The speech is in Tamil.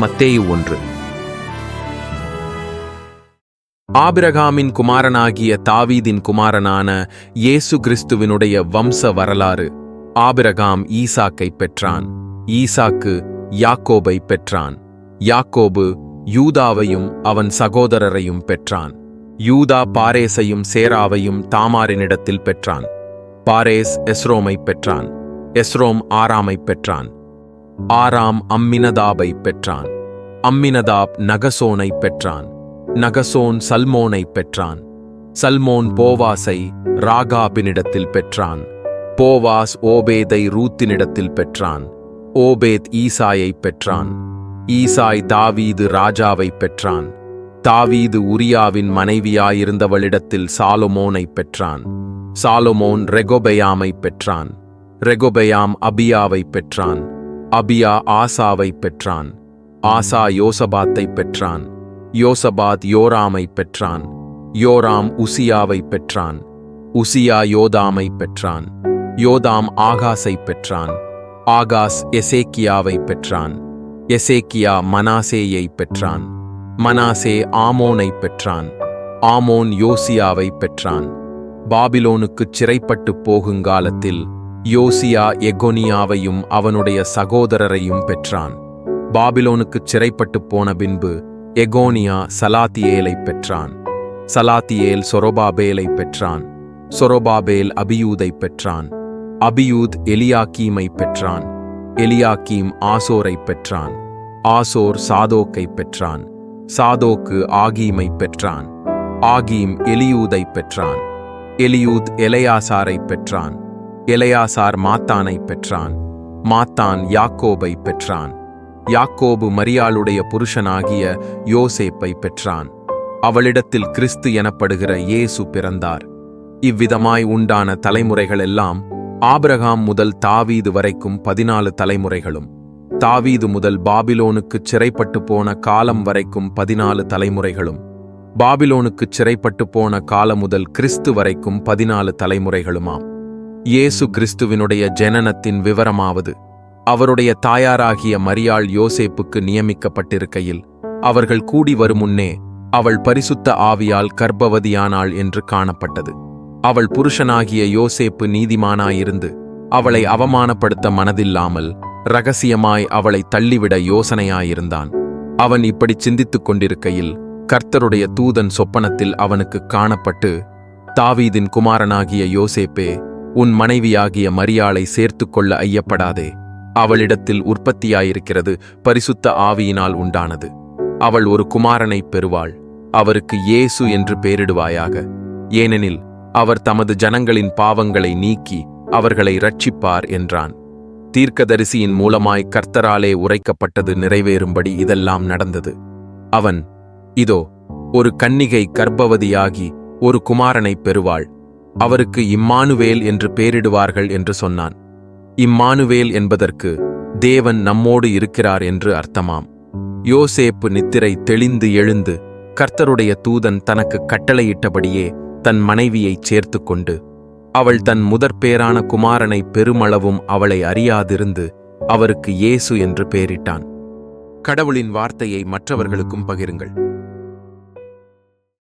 மத்தேயு ஒன்று. ஆபிரகாமின் குமாரனாகிய தாவீதின் குமாரனான இயேசு கிறிஸ்துவினுடைய வம்ச வரலாறு ஆபிரகாம் ஈசாக்கை பெற்றான். ஈசாக்கு யாக்கோபை பெற்றான். யாக்கோபு யூதாவையும் அவன் சகோதரரையும் பெற்றான். யூதா பாரேசையும் சேராவையும் தாமாரினிடத்தில் பெற்றான். பாரேஸ் எஸ்ரோமை பெற்றான். எஸ்ரோம் ஆறாமை பெற்றான். ஆறாம் அம்மினதாபை பெற்றான். அம்மினதாப் நகசோனை பெற்றான். நகசோன் சல்மோனை பெற்றான். சல்மோன் போவாசை ராகாபினிடத்தில் பெற்றான். போவாஸ் ஓபேதை ரூத்தினிடத்தில் பெற்றான். ஓபேத் ஈசாயை பெற்றான். ஈசாய் தாவீது ராஜாவை பெற்றான். தாவீது உரியாவின் மனைவியாயிருந்தவளிடத்தில் சாலொமோனை பெற்றான். சாலொமோன் ரெகொபெயாமை பெற்றான். ரெகொபெயாம் அபியாவை பெற்றான். அபியா ஆசாவை பெற்றான். ஆசா யோசபாத்தை பெற்றான். யோசபாத் யோராமை பெற்றான். யோராம் உசியாவை பெற்றான். உசியா யோதாமை பெற்றான். யோதாம் ஆகாஸை பெற்றான். ஆகாஸ் எசேக்கியாவை பெற்றான். எசேக்கியா மனாசேயை பெற்றான். மனாசே ஆமோனை பெற்றான். ஆமோன் யோசியாவை பெற்றான். பாபிலோனுக்குச் சிறைப்பட்டு போகுங்காலத்தில் யோசியா எகோனியாவையும் அவனுடைய சகோதரரையும் பெற்றான். பாபிலோனுக்குச் சிறைப்பட்டு போன பின்பு எகோனியா சலாத்தியேலை பெற்றான். சலாத்தியேல் சொரோபாபேலை பெற்றான். சொரோபாபேல் அபியூதை பெற்றான். அபியூத் எலியாக்கீமை பெற்றான். எலியாக்கீம் ஆசோரை பெற்றான். ஆசோர் சாதோக்கை பெற்றான். சாதோக்கு ஆகீமை பெற்றான். ஆகீம் எலியூதை பெற்றான். எலியூத் எலையாசாரை பெற்றான். எலையாசார் மாத்தானை பெற்றான். மாத்தான் யாக்கோபை பெற்றான். யாக்கோபு மரியாளுடைய புருஷனாகிய யோசேப்பை பெற்றான். அவளிடத்தில் கிறிஸ்து எனப்படுகிற இயேசு பிறந்தார். இவ்விதமாய் உண்டான தலைமுறைகளெல்லாம் ஆபிரகாம் முதல் தாவீது வரைக்கும் பதினாலு தலைமுறைகளும் தாவீது முதல் பாபிலோனுக்குச் சிறைப்பட்டு போன காலம் வரைக்கும் பதினாலு தலைமுறைகளும் பாபிலோனுக்குச் சிறைப்பட்டு போன காலம் முதல் கிறிஸ்து வரைக்கும் பதினாலு தலைமுறைகளுமாம். இயேசு கிறிஸ்துவினுடைய ஜனனத்தின் விவரமாவது. அவருடைய தாயாராகிய மரியாள் யோசேப்புக்கு நியமிக்கப்பட்டிருக்கையில் அவர்கள் கூடி வருமுன்னே அவள் பரிசுத்த ஆவியால் கர்ப்பவதியானாள் என்று காணப்பட்டது. அவள் புருஷனாகிய யோசேப்பு நீதிமானாயிருந்து அவளை அவமானப்படுத்த மனதில்லாமல் ரகசியமாய் அவளை தள்ளிவிட யோசனையாயிருந்தான். அவன் இப்படி சிந்தித்துக் கொண்டிருக்கையில் கர்த்தருடைய தூதன் சொப்பனத்தில் அவனுக்கு காணப்பட்டு தாவீதின் குமாரனாகிய யோசேப்பே உன் மனைவியாகிய மரியாளை சேர்த்துக்கொள்ள ஐயப்படாதே. அவளிடத்தில் உற்பத்தியாயிருக்கிறது பரிசுத்த ஆவியினால் உண்டானது. அவள் ஒரு குமாரனைப் பெறுவாள். அவருக்கு இயேசு என்று பெயரிடுவாயாக. ஏனெனில் அவர் தமது ஜனங்களின் பாவங்களை நீக்கி அவர்களை ரட்சிப்பார் என்றான். தீர்க்கதரிசியின் மூலமாய் கர்த்தராலே உரைக்கப்பட்டது நிறைவேறும்படி இதெல்லாம் நடந்தது. அவன் இதோ ஒரு கன்னிகை கர்ப்பவதியாகி ஒரு குமாரனைப் பெறுவாள். அவருக்கு இம்மானுவேல் என்று பெயரிடுவார்கள் என்று சொன்னான். இம்மானுவேல் என்பதற்கு தேவன் நம்மோடு இருக்கிறார் என்று அர்த்தமாம். யோசேப்பு நித்திரை தெளிந்து எழுந்து கர்த்தருடைய தூதன் தனக்கு கட்டளையிட்டபடியே தன் மனைவியைச் சேர்த்து கொண்டு அவள் தன் முதற்பேரான குமாரனை பெருமளவும் அவளை அறியாதிருந்து அவருக்கு இயேசு என்று பெயரிட்டான் கடவுளின் வார்த்தையை மற்றவர்களுக்கும் பகிருங்கள்.